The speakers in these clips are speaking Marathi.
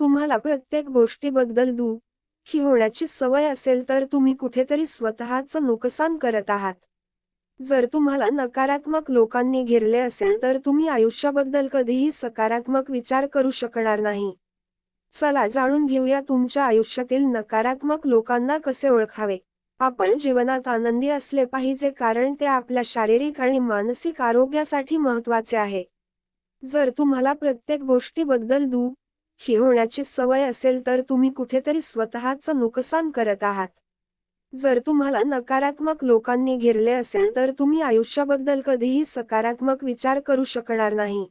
तुम्हाला प्रत्येक गोष्टीबद्दल दुःखी होण्याची सवय असेल तर तुम्ही कुठेतरी स्वतःचं नुकसान करत आहात. जर तुम्हाला नकारात्मक लोकांनी घेरले असेल तर तुम्ही आयुष्याबद्दल कधीही सकारात्मक विचार करू शकणार नाही. चला जाणून घेऊया तुमच्या आयुष्यातील नकारात्मक लोकांना कसे ओळखावे. आपण जीवनात आनंदी असले पाहिजे कारण ते आपल्या शारीरिक आणि मानसिक आरोग्यासाठी महत्त्वाचे आहे. जर तुम्हाला प्रत्येक गोष्टीबद्दल दुःख होण्याची सवय असेल तर तुम्ही कुठेतरी स्वतःचं नुकसान करत आहात. जर तुम्हाला नकारात्मक लोकांनी घेरले असेल तर तुम्ही आयुष्याबद्दल कधीही सकारात्मक विचार करू शकणार नाही.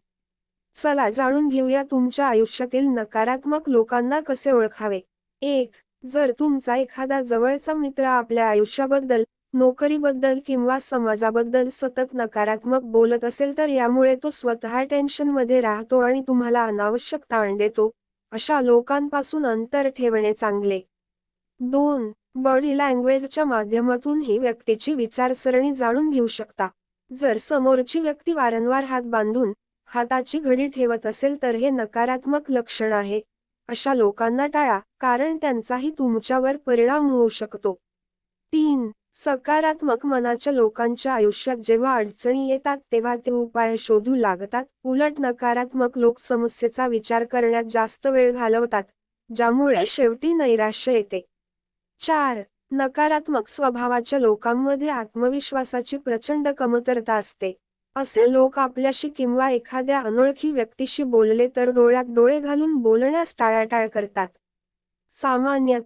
चला जाणून घेऊया तुमच्या आयुष्यातील नकारात्मक लोकांना कसे ओळखावे. एक जर तुमचा एखादा जवळचा मित्र आपल्या आयुष्याबद्दल नोकरीबद्दल किंवा समाजाबद्दल सतत नकारात्मक बोलत असेल तर यामुळे तो स्वतः टेन्शनमध्ये राहतो आणि तुम्हाला अनावश्यक ताण देतो अशा लोकांपासून अंतर ठेवणे चांगले. दोन बॉडी लँग्वेजच्या माध्यमातून ही व्यक्तीची विचारसरणी जाणून घेऊ शकता. जर समोरची व्यक्ती वारंवार हात बांधून हाताची घडी ठेवत असेल तर हे नकारात्मक लक्षण आहे. अशा लोकांना टाळा कारण त्यांचाही तुमच्यावर परिणाम होऊ शकतो. तीन सकारात्मक मनाच्या लोकांच्या आयुष्यात जेव्हा अडचणी येतात तेव्हा ते उपाय शोधू लागतात. उलट नकारात्मक लोक समस्येचा विचार करण्यात जास्त वेळ घालवतात ज्यामुळे शेवटी नैराश्य येते. चार नकारात्मक स्वभावाच्या लोकांमध्ये आत्मविश्वासाची प्रचंड कमतरता असते. असे लोक आपल्याशी किंवा एखाद्या अनोळखी व्यक्तीशी बोलले तर डोळ्यात डोळे घालून बोलण्यास टाळाटाळ करतात. सामान्यतः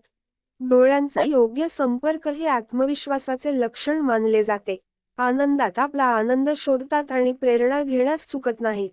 डोळ्यांचा योग्य संपर्क हे आत्मविश्वासाचे लक्षण मानले जाते. आनंदात आपला आनंद शोधतात आणि प्रेरणा घेण्यास चुकत नाहीत.